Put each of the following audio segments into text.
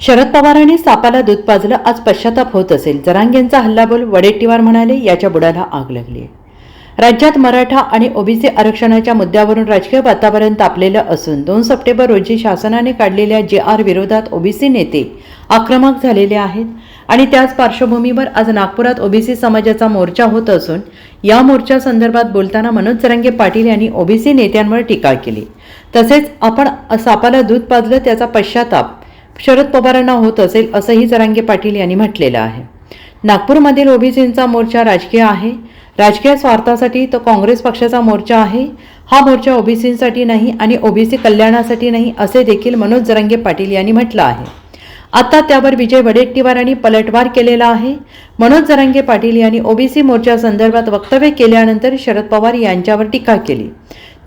शरद पवारांनी सापाला दूध पाजलं आज पश्चाताप होत असेल. जरांगेंचा हल्लाबोल वडेट्टीवार म्हणाले याच्या बुडाला आग लागली राज्यात मराठा आणि ओबीसी आरक्षणाच्या मुद्द्यावरून राजकीय वातावरण तापलेलं असून दोन सप्टेंबर रोजी शासनाने काढलेल्या जे आर विरोधात ओबीसी नेते आक्रमक झालेले आहेत आणि त्याच पार्श्वभूमीवर आज नागपुरात ओबीसी समाजाचा मोर्चा होत असून या मोर्चा संदर्भात बोलताना मनोज जरांगे पाटील यांनी ओबीसी नेत्यांवर टीका केली. तसेच आपण सापाला दूध पाजलं त्याचा पश्चाताप शरद पवारांना होत असेल असंही जरांगे पाटील यांनी म्हटलेलं आहे. नागपूरमधील ओबीसींचा मोर्चा राजकीय आहे. राजकीय स्वार्थासाठी तो काँग्रेस पक्षाचा मोर्चा आहे. हा मोर्चा ओबीसींसाठी नाही आणि ओबीसी कल्याणासाठी नाही असे देखील मनोज जरांगे पाटील यांनी म्हटलं आहे. आता त्यावर विजय वडेट्टीवारांनी पलटवार केलेला आहे. मनोज जरांगे पाटील यांनी ओबीसी मोर्चा संदर्भात वक्तव्य केल्यानंतर शरद पवार यांच्यावर टीका केली.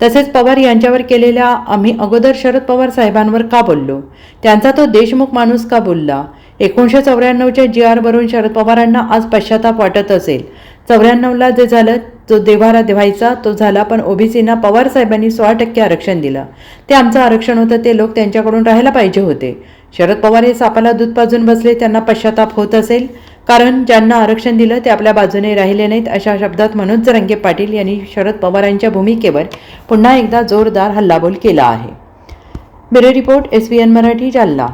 तसेच पवार यांच्यावर केलेल्या आम्ही अगोदर शरद पवार साहेबांवर का बोललो? त्यांचा तो देशमुख माणूस का बोलला? एकोणीसशे चौऱ्याण्णवच्या जी आरवरून शरद पवारांना आज पश्चाताप वाटत असेल. चौऱ्याण्णवला जे झालं जो देव्हारा देवायचा तो झाला. पण ओबीसींना पवार साहेबांनी सोळा टक्के आरक्षण दिलं. ते आमचं आरक्षण होतं ते लोक त्यांच्याकडून राहायला पाहिजे होते. शरद पवार हे सापाला दूध पाजून बसले त्यांना पश्चाताप होत असेल. कारण ज्यांना आरक्षण दिलं ते आपल्या बाजूने राहिले नाहीत अशा शब्दात मनोज जरंगे पाटील यांनी शरद पवारांच्या भूमिकेवर पुन्हा एकदा जोरदार हल्लाबोल केला आहे. Bureau report S V N Marathi Jalna.